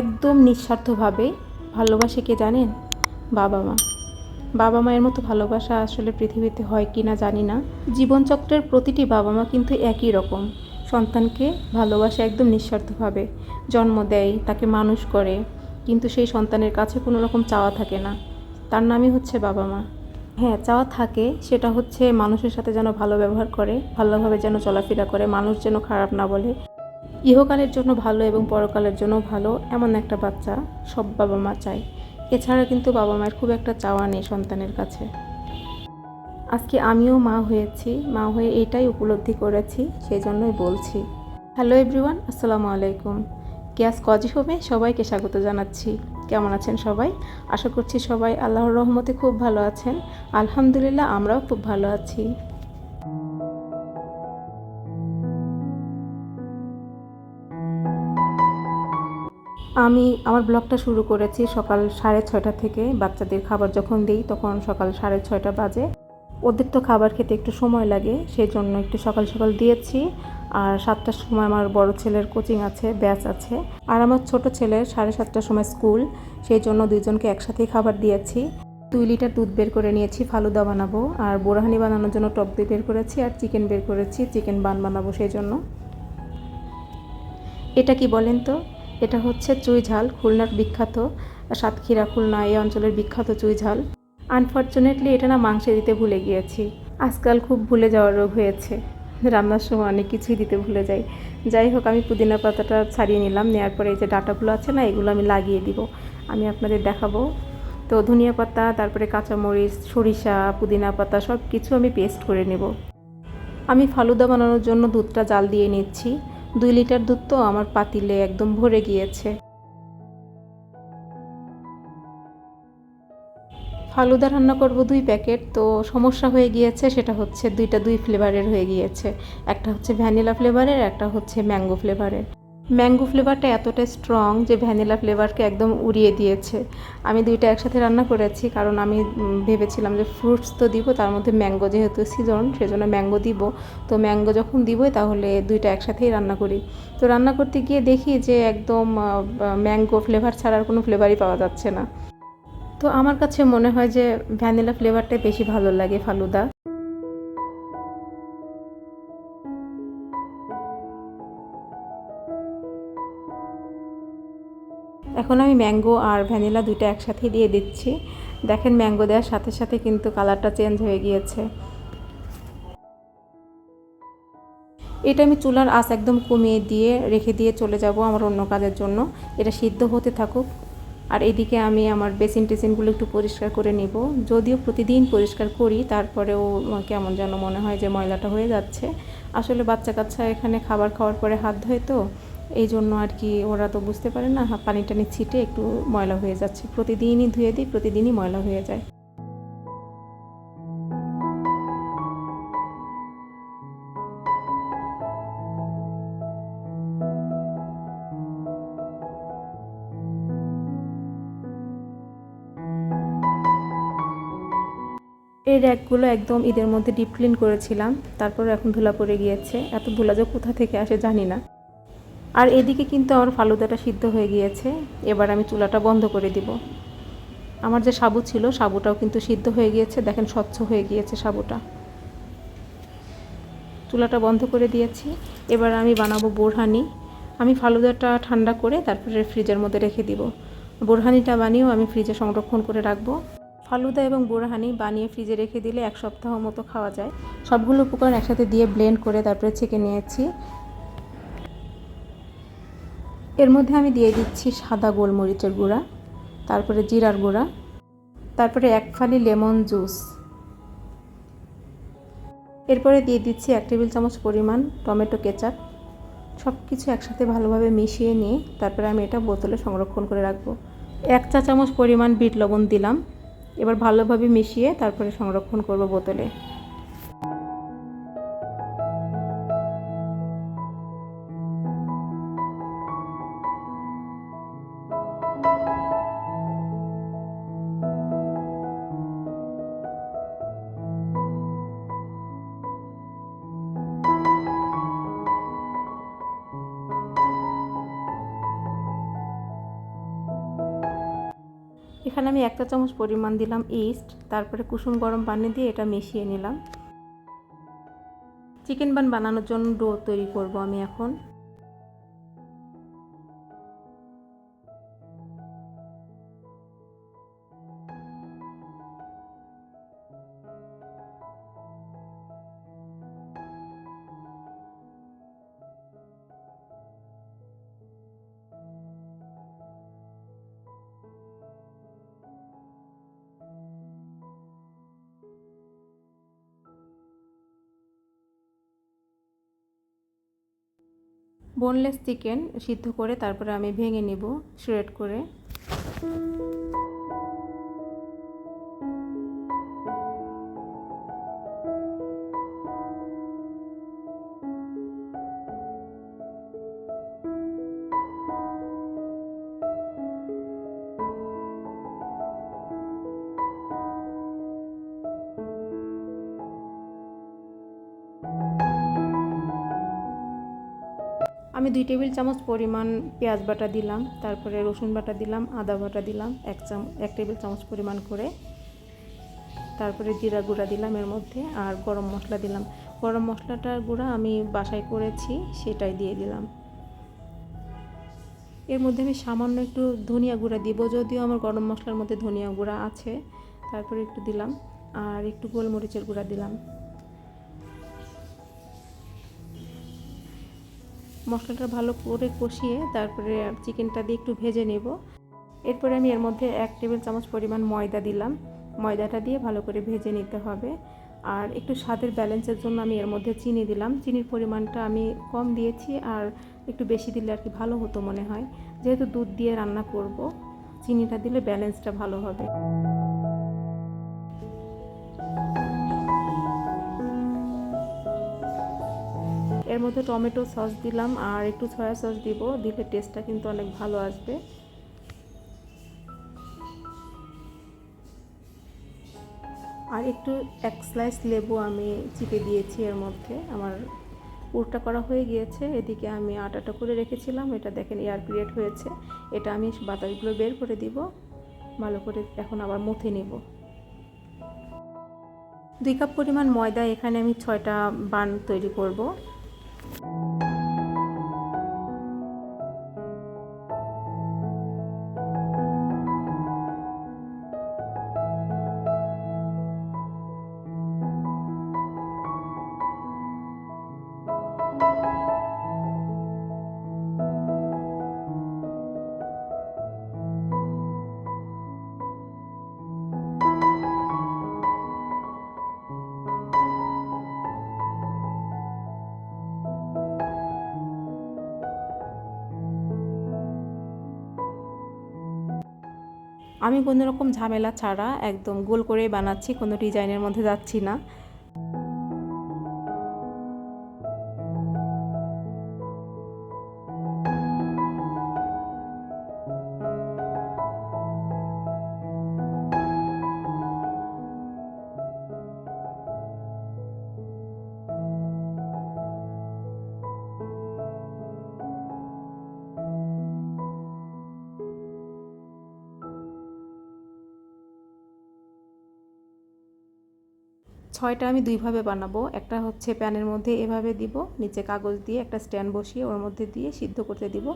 একদম নিঃস্বার্থভাবে ভালোবাসে কে জানেন? বাবা মা। বাবা মায়ের মতো ভালোবাসা আসলে পৃথিবীতে হয় কি না জানি না। জীবনচক্রের প্রতিটি বাবা মা কিন্তু একই রকম। সন্তানকে ভালোবাসে একদম নিঃস্বার্থভাবে। জন্ম দেয়, তাকে মানুষ করে। কিন্তু সেই সন্তানের কাছে কোনো রকম চাওয়া থাকে না। তার নামই হচ্ছে বাবা মা। হ্যাঁ চাওয়া থাকে। সেটা হচ্ছে মানুষের সাথে যেন ভালো ব্যবহার করে, ভালোভাবে যেন চলাফেরা করে, মানুষ যেন খারাপ না বলে। ইহকালের জন্য ভালো এবং পরকালের জন্য ভালো এমন একটা বাচ্চা সব বাবা মা চায়। এছাড়া কিন্তু বাবা মায়ের খুব একটা চাওয়া নেই সন্তানের কাছে। আজকে আমিও মা হয়েছি, মা হয়ে এটাই উপলব্ধি করেছি সেই জন্যই বলছি। হ্যালো এভরিওয়ান, আসসালামু আলাইকুম। গ্যাস কজি হবে সবাইকে স্বাগত জানাচ্ছি। কেমন আছেন সবাই? আশা করছি সবাই আল্লাহর রহমতে খুব ভালো আছেন। আলহামদুলিল্লাহ, আমরাও খুব ভালো আছি। আমি আমার ব্লগটা শুরু করেছি সকাল সাড়ে ছয়টা থেকে বাচ্চাদের খাবার যখন দিই তখন সকাল সাড়ে ছয়টা বাজে। ওদের তো খাবার খেতে একটু সময় লাগে সেই জন্য একটু সকাল সকাল দিয়েছি। আর সাতটার সময় আমার বড় ছেলের কোচিং আছে ব্যাচ আছে। আর আমার ছোট ছেলের সাড়ে সাতটার সময় স্কুল সেই জন্য দুইজনকে একসাথেই খাবার দিয়েছি। দুই লিটার দুধ বের করে নিয়েছি, ফালুদা বানাবো। আর বোরাহানি বানানোর জন্য টক দই বের করেছি আর চিকেন বের করেছি, চিকেন বান বানাবো সেই জন্য এটা কি বলেন তো? এটা হচ্ছে চুই ঝাল খুলনার বিখ্যাত সাতক্ষীরা, খুলনা এই অঞ্চলের বিখ্যাত চুই ঝাল আনফর্চুনেটলি এটা না মাংসে দিতে ভুলে গিয়েছি। আজকাল খুব ভুলে যাওয়ার রোগ হয়েছে। রান্নার সময় অনেক কিছুই দিতে ভুলে যাই। যাই হোক, আমি পুদিনা পাতাটা ছাড়িয়ে নিলাম নেওয়ার পরে এই যে ডাটাগুলো আছে না, এগুলো আমি লাগিয়ে দিব। আমি আপনাদের দেখাবো। তো ধনিয়া পাতা, তারপরে কাঁচামরিচ, সরিষা, পুদিনা পাতা সব কিছু আমি পেস্ট করে নেব। আমি ফালুদা বানানোর জন্য দুধটা জাল দিয়ে নিচ্ছি। দুই লিটার দুধ তো আমার পাতিলে একদম ভরে গিয়েছে। ফালুদা রান্না করব দুই প্যাকেট, তো সমস্যা হয়ে গিয়েছে, সেটা হচ্ছে দুইটা দুই ফ্লেভারের হয়ে গিয়েছে। একটা হচ্ছে ভ্যানিলা ফ্লেভারের একটা হচ্ছে ম্যাঙ্গো ফ্লেভারের ম্যাঙ্গো ফ্লেভারটা এতটা স্ট্রং যে ভ্যানিলা ফ্লেভারকে একদম উড়িয়ে দিয়েছে। আমি দুইটা একসাথে রান্না করেছি, কারণ আমি ভেবেছিলাম যে ফ্রুটস তো দিব, তার মধ্যে ম্যাঙ্গো যেহেতু সিজন সেজন্য ম্যাঙ্গো দিব। তো ম্যাঙ্গো যখন দিবই তাহলে দুইটা একসাথেই রান্না করি। তো রান্না করতে গিয়ে দেখি যে একদম ম্যাঙ্গো ফ্লেভার ছাড়া আর কোনো ফ্লেভারই পাওয়া যাচ্ছে না। তো আমার কাছে মনে হয় যে ভ্যানিলা ফ্লেভারটাই বেশি ভালো লাগে ফালুদা। এখন আমি ম্যাঙ্গো আর ভ্যানিলা দুইটা একসাথে দিয়ে দিচ্ছি। দেখেন ম্যাঙ্গো দেওয়ার সাথে সাথে কিন্তু কালারটা চেঞ্জ হয়ে গিয়েছে। এটা আমি চুলার আঁচ একদম কমিয়ে দিয়ে রেখে দিয়ে চলে যাব আমার অন্য কাজের জন্য। এটা সিদ্ধ হতে থাকুক। আর এদিকে আমি আমার বেসিন টেসিনগুলো একটু পরিষ্কার করে নিব। যদিও প্রতিদিন পরিষ্কার করি, তারপরেও কেমন যেন মনে হয় যে ময়লাটা হয়ে যাচ্ছে। আসলে বাচ্চা কাচ্চা এখানে খাবার খাওয়ার পরে হাত ধোয় তো। এই জন্য আর কি ওরা তো বুঝতে পারে না পানি টানি ছিটে একটু ময়লা হয়ে যাচ্ছে। প্রতিদিনই ধুয়ে দিই, প্রতিদিনই ময়লা হয়ে যায়। এই র্যাকগুলো একদম ঈদের মধ্যে ডিপ ক্লিন করেছিলাম, তারপর এখন ধুলা পড়ে গিয়েছে। এত ধুলা যে কোথা থেকে আসে জানি না। আর এদিকে কিন্তু আমার ফালুদাটা সিদ্ধ হয়ে গিয়েছে। এবার আমি চুলাটা বন্ধ করে দিব। আমার যে সাবু ছিল, সাবুটাও কিন্তু সিদ্ধ হয়ে গিয়েছে। দেখেন স্বচ্ছ হয়ে গিয়েছে সাবুটা। চুলাটা বন্ধ করে দিয়েছি। এবার আমি বানাবো বোরহানি। আমি ফালুদাটা ঠান্ডা করে তারপরে ফ্রিজের মধ্যে রেখে দিব। বোরহানিটা বানিয়েও আমি ফ্রিজে সংরক্ষণ করে রাখব। ফালুদা এবং বোরহানি বানিয়ে ফ্রিজে রেখে দিলে এক সপ্তাহ মতো খাওয়া যায়। সবগুলো উপকরণ একসাথে দিয়ে ব্লেন্ড করে তারপরে ছেঁকে নিয়েছি। এর মধ্যে আমি দিয়ে দিচ্ছি সাদা গোলমরিচের গুঁড়া, তারপরে জিরার গুঁড়া, তারপরে এক ফালি লেমন জুস। এরপরে দিয়ে দিচ্ছি এক টেবিল চামচ পরিমাণ টমেটো কেচাপ। সব কিছু একসাথে ভালোভাবে মিশিয়ে নিয়ে তারপরে আমি এটা বোতলে সংরক্ষণ করে রাখব। এক চা চামচ পরিমাণ বিট লবণ দিলাম। এবার ভালোভাবে মিশিয়ে তারপরে সংরক্ষণ করব বোতলে। এখানে আমি একটা চামচ পরিমাণ দিলাম ইস্ট তারপরে কুসুম গরম পানি দিয়ে এটা মিশিয়ে নিলাম। চিকেন বান বানানোর জন্য ডো তৈরি করব আমি এখন। বোনলেস চিকেন সিদ্ধ করে তারপরে আমি ভেঙে নেব শ্রেড করে। আমি দুই টেবিল চামচ পরিমাণ পেঁয়াজ বাটা দিলাম, তারপরে রসুন বাটা দিলাম, আদা বাটা দিলাম, এক চাম, এক টেবিল চামচ পরিমাণ করে। তারপরে জিরা গুঁড়া দিলাম এর মধ্যে, আর গরম মশলা দিলাম। গরম মশলাটার গুঁড়া আমি বাসায় করেছি, সেটাই দিয়ে দিলাম। এর মধ্যে আমি সামান্য একটু ধনিয়া গুঁড়া দিব, যদিও আমার গরম মশলার মধ্যে ধনিয়া গুঁড়া আছে, তারপরে একটু দিলাম, আর একটু গোলমরিচের গুঁড়া দিলাম। মশলাটা ভালো করে কষিয়ে তারপরে চিকেনটা দিয়ে একটু ভেজে নেব। এরপরে আমি এর মধ্যে এক টেবিল চামচ পরিমাণ ময়দা দিলাম। ময়দাটা দিয়ে ভালো করে ভেজে নিতে হবে। আর একটু স্বাদের ব্যালেন্সের জন্য আমি এর মধ্যে চিনি দিলাম। চিনির পরিমাণটা আমি কম দিয়েছি আর একটু বেশি দিলে আর কি ভালো হতো মনে হয়। যেহেতু দুধ দিয়ে রান্না করব, চিনিটা দিলে ব্যালেন্সটা ভালো হবে। এর মধ্যে টমেটো সস দিলাম আর একটু সয়া সস দিব, দিলে টেস্টটা কিন্তু অনেক ভালো আসবে। আর একটু এক স্লাইস লেবু আমি চিপে দিয়েছি এর মধ্যে। আমার পুরটা করা হয়ে গিয়েছে, এদিকে আমি আটাটা করে রেখেছিলাম, এটা দেখেন এয়ার ক্রিয়েট হয়েছে। এটা আমি বাতাসগুলো বের করে দিব, ভালো করে এখন আবার মুথে নেব। দুই কাপ পরিমাণ ময়দা এখানে আমি ছয়টা বান তৈরি করব। আমি কোনো রকম ঝামেলা ছাড়া একদম গোল করে বানাচ্ছি কোনো ডিজাইনের মধ্যে যাচ্ছি না। ছয়টা আমি দুইভাবে বানাবো। একটা হচ্ছে প্যানের মধ্যে এভাবে দিব, নিচে কাগজ দিয়ে একটা স্ট্যান্ড বসিয়ে ওর মধ্যে দিয়ে সিদ্ধ করতে দিব।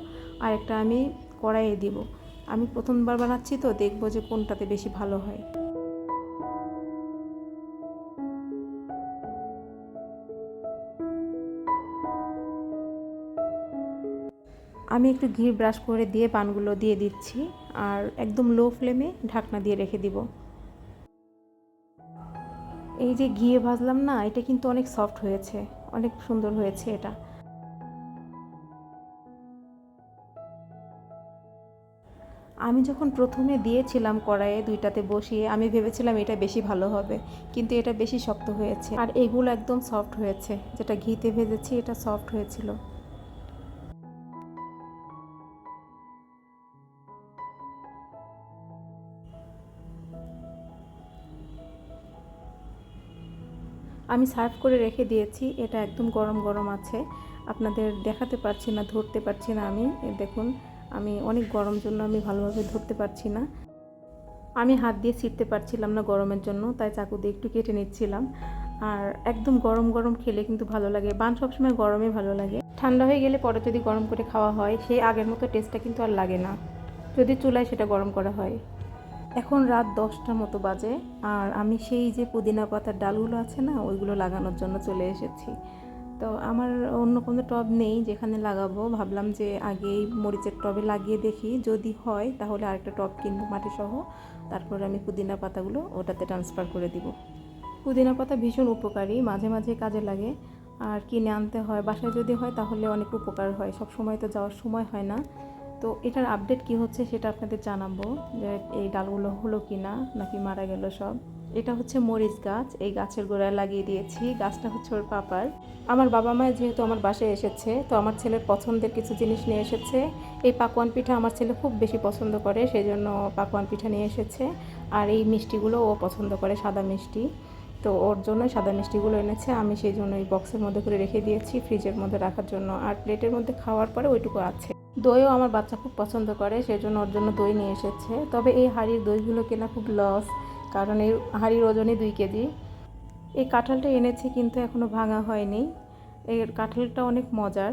আর একটা আমি কড়াইয়ে দিব। আমি প্রথমবার বানাচ্ছি তো, দেখব যে কোনটাতে বেশি ভালো হয়। আমি একটু ঘি ব্রাশ করে দিয়ে পানগুলো দিয়ে দিচ্ছি। আর একদম লো ফ্লেমে ঢাকনা দিয়ে রেখে দিব। এই যে ঘিয়ে ভাজলাম না, এটা কিন্তু অনেক সফট হয়েছে, অনেক সুন্দর হয়েছে এটা। আমি যখন প্রথমে দিয়েছিলাম কড়াইয়ে দুইটাতে বসিয়ে, আমি ভেবেছিলাম এটা বেশি ভালো হবে, কিন্তু এটা বেশি শক্ত হয়েছে। আর এগুলো একদম সফট হয়েছে, যেটা ঘিতে ভেজেছি এটা সফট হয়েছিল। আমি সার্ভ করে রেখে দিয়েছি, এটা একদম গরম গরম আছে। আপনাদের দেখাতে পারছি না, ধরতে পারছি না আমি। দেখুন, আমি অনেক গরম জন্য আমি ভালোভাবে ধরতে পারছি না। আমি হাত দিয়ে ছিঁড়তে পারছিলাম না গরমের জন্য, তাই চাকু দিয়ে একটু কেটে নিচ্ছিলাম। আর একদম গরম গরম খেলে কিন্তু ভালো লাগে। বান সবসময় গরমে ভালো লাগে। ঠান্ডা হয়ে গেলে পরে যদি গরম করে খাওয়া হয়, সেই আগের মতো টেস্টটা কিন্তু আর লাগে না। যদি চুলায় সেটা গরম করা হয়। এখন রাত দশটার মতো বাজে, আর আমি সেই যে পুদিনা পাতার ডালগুলো আছে না, ওইগুলো লাগানোর জন্য চলে এসেছি। তো আমার অন্য কোনো টব নেই যেখানে লাগাবো। ভাবলাম যে আগেই মরিচের টবে লাগিয়ে দেখি। যদি হয়, তাহলে আরেকটা টব কিনবো মাটি সহ তারপর আমি পুদিনা পাতাগুলো ওটাতে ট্রান্সফার করে দিব। পুদিনা পাতা ভীষণ উপকারী, মাঝে মাঝে কাজে লাগে। আর কিনে আনতে হয়, বাসায় যদি হয়, তাহলে অনেক উপকার হয়। সব সময় তো যাওয়ার সময় হয় না। তো এটার আপডেট কি হচ্ছে সেটা আপনাদের জানাব যে এই ডালগুলো হলো কি না নাকি মারা গেল সব। এটা হচ্ছে মরিচ গাছ, এই গাছের গোড়ায় লাগিয়ে দিয়েছি। গাছটা হচ্ছে ওর পাপার। আমার বাবা মায়ের যেহেতু আমার বাসায় এসেছে, তো আমার ছেলের পছন্দের কিছু জিনিস নিয়ে এসেছে। এই পাকোয়ান পিঠা আমার ছেলে খুব বেশি পছন্দ করে সেই জন্য পাকোয়ান পিঠা নিয়ে এসেছে। আর এই মিষ্টিগুলো ও পছন্দ করে, সাদা মিষ্টি। তো ওর জন্য সাদা মিষ্টিগুলো এনেছে, আমি সেই জন্য এই বক্সের মধ্যে করে রেখে দিয়েছি ফ্রিজের মধ্যে রাখার জন্য। আর প্লেটের মধ্যে খাওয়ার পরে ওইটুকু আছে। দইও আমার বাচ্চা খুব পছন্দ করে সেই জন্য ওর জন্য দই নিয়ে এসেছে। তবে এই হাড়ির দইগুলো কেনা খুব লস কারণ এই হাড়ির ওজনই দুই কেজি। এই কাঁঠালটা এনেছি কিন্তু এখনও ভাঙা হয়নি। এর কাঁঠালটা অনেক মজার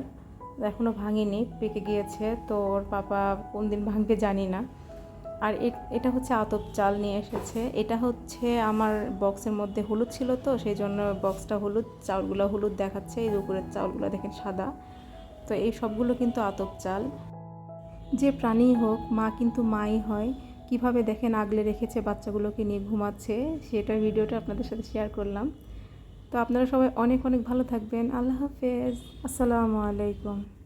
এখনও ভাঙেনি, পেকে গিয়েছে, তো ওর পাপা কোন দিন ভাঙবে জানি না। আর এটা হচ্ছে আতপ চাল নিয়ে এসেছে। এটা হচ্ছে আমার বক্সের মধ্যে হলুদ ছিল তো সেই জন্য বক্সটা হলুদ চাউলগুলো হলুদ দেখাচ্ছে, এই দুপুরের চাউলগুলো দেখেন সাদা। তো এই সবগুলো কিন্তু আতপ চাল। যে প্রাণী হোক, মা কিন্তু মাই হয়। কীভাবে দেখেন আগলে রেখেছে বাচ্চাগুলোকে নিয়ে ঘুমাচ্ছে, সেটার ভিডিওটা আপনাদের সাথে শেয়ার করলাম। তো আপনারা সবাই অনেক অনেক ভালো থাকবেন। আল্লাহ হাফেজ। আসসালামু আলাইকুম।